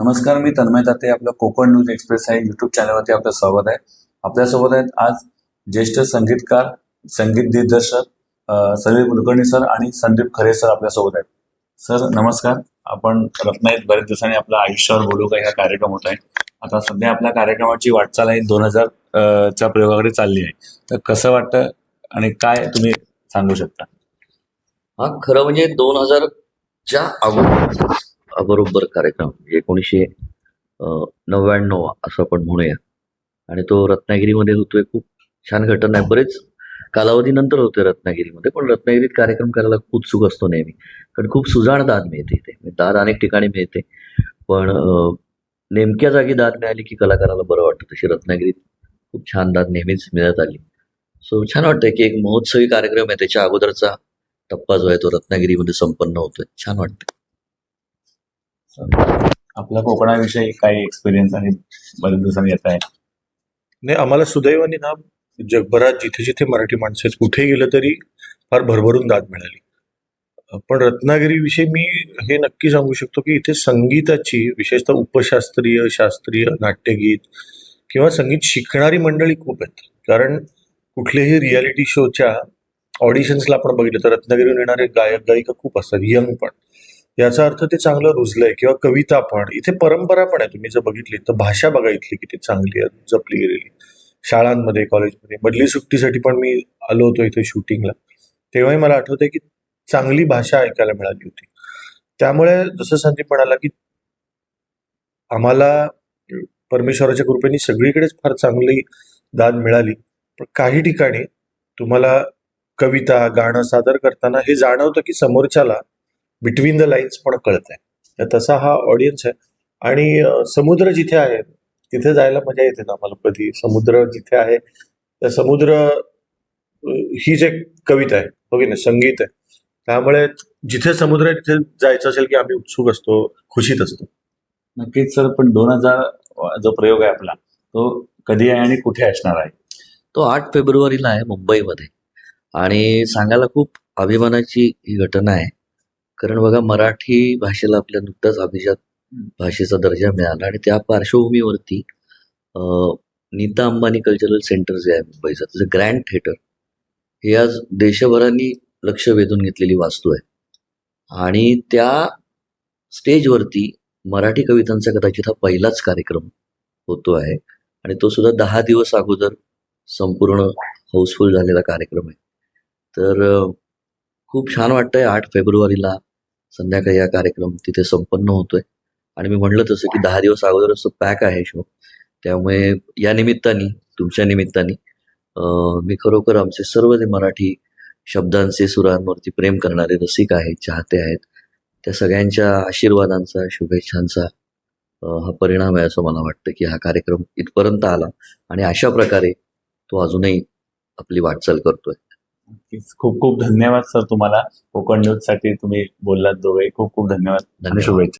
नमस्कार मी तन्मय ताते आपलं Konkan news express आहे युट्यूब चॅनलवरती आपलं स्वागत आहे. आपल्यासोबत आहेत आज ज्येष्ठ संगीतकार संगीत दिग्दर्शक सलील कुलकर्णी सर आणि संदीप खरे सर आपल्यासोबत आहेत. सर नमस्कार. आपण रत्नाईत बरेच दिवसांनी आपल्या आयुष्यावर बोलू का? ह्या कार्यक्रम होत आहे आता सध्या आपल्या कार्यक्रमाची वाटचाल आहे दोन हजार च्या प्रयोगाकडे चालली आहे. तर कसं वाटतं आणि काय तुम्ही सांगू शकता? हा खरं म्हणजे दोन हजारच्या अगोदर बरोबर कार्यक्रम एकोणीसशे नव्याण्णव असं आपण म्हणूया. आणि तो रत्नागिरीमध्ये होतोय खूप छान घटना आहे. बरेच कालावधीनंतर होतोय रत्नागिरीमध्ये पण रत्नागिरीत कार्यक्रम करायला खूप उत्सुक असतो नेहमी. कारण खूप सुजाण दाद मिळते इथे. म्हणजे दाद अनेक ठिकाणी मिळते. पण नेमक्या जागी दाद मिळाली की कलाकाराला बरं वाटतं. तशी रत्नागिरीत खूप छान दाद नेहमीच मिळत आली. सो छान वाटतंय की एक महोत्सवी कार्यक्रम आहे. त्याच्या अगोदरचा टप्पा जो आहे तो रत्नागिरीमध्ये संपन्न होतोय. छान वाटतं आपल्या कोकणाविषयी काही एक्सपिरियन्स आणि बरेच दिवसांनी येत आहे नाही आम्हाला सुदैवाने ना जगभरात जिथे जिथे मराठी माणसं आहेत कुठे गेलं तरी फार भरभरून दाद मिळाली. पण रत्नागिरीविषयी मी हे नक्की सांगू शकतो की इथे संगीताची विशेषतः उपशास्त्रीय शास्त्रीय नाट्यगीत किंवा संगीत शिकणारी मंडळी खूप आहेत. कारण कुठलेही रियालिटी शोच्या ऑडिशन्सला आपण बघितलं तर रत्नागिरीहून येणारे गायक गायिका खूप असतात यंग पण. याचा अर्थ ते चांगलं रुजलंय किंवा कविता पण इथे परंपरा पण आहे. तुम्ही जर बघितली तर भाषा बघा इथली किती चांगली आहे जपली गेलेली. शाळांमध्ये कॉलेजमध्ये मधली सुट्टीसाठी पण मी आलो होतो इथे शूटिंगला. तेव्हाही मला आठवतंय की चांगली भाषा ऐकायला मिळाली होती. त्यामुळे जसं संदीप म्हणाला की आम्हाला परमेश्वराच्या कृपेने सगळीकडेच फार चांगली दाद मिळाली. पण काही ठिकाणी तुम्हाला कविता गाणं सादर करताना हे जाणवतं की समोरच्याला बिटवीन द लाईन्स पण कळत आहे तर तसा हा ऑडियन्स आहे. आणि समुद्र जिथे आहे तिथे जायला मजा येते ना मला कधी? समुद्र जिथे आहे त्या समुद्र हीच एक कविता आहे. हो की नाही? संगीत आहे. त्यामुळे जिथे समुद्र आहे तिथे जायचं असेल की आम्ही उत्सुक असतो खुशीत असतो. नक्कीच सर. पण दोन हजार जो प्रयोग आहे आपला तो कधी आहे आणि कुठे असणार आहे? तो आठ फेब्रुवारीला आहे मुंबईमध्ये. आणि सांगायला खूप अभिमानाची ही घटना आहे. कारण बघा मराठी भाषेला आपल्या नुकताच अभिजात भाषेचा दर्जा मिळाला आणि त्या पार्श्वभूमीवरती नीता अंबानी कल्चरल सेंटर जे आहे मुंबईचं त्याचं ग्रँड थिएटर हे आज देशभरांनी लक्ष वेधून घेतलेली वास्तू आहे. आणि त्या स्टेजवरती मराठी कवितांचा कदाचित हा पहिलाच कार्यक्रम होतो आहे. आणि तो सुद्धा दहा दिवस अगोदर संपूर्ण हाऊसफुल झालेला कार्यक्रम आहे. तर खूप छान वाटतंय आठ फेब्रुवारीला संध्याकाळी हा कार्यक्रम तिथे संपन्न होतोय. आणि मी म्हणलं तसं की दहा दिवस अगोदरच तो पॅक आहे शो त्यामुळे या निमित्ताने तुमच्या निमित्ताने मी खरोखर आमचे सर्व जे मराठी शब्दांचे सुरांवरती प्रेम करणारे रसिक आहेत चाहते आहेत. त्या सगळ्यांच्या आशीर्वादांचा शुभेच्छांचा हा परिणाम आहे असं मला वाटतं की हा कार्यक्रम इथपर्यंत आला. आणि अशा प्रकारे तो अजूनही आपली वाटचाल करतोय. खूप खूप धन्यवाद सर तुम्हाला. कोकण न्यूजसाठी तुम्ही बोललात दोघे खूप खूप धन्यवाद. धन्यवाद. शुभेच्छा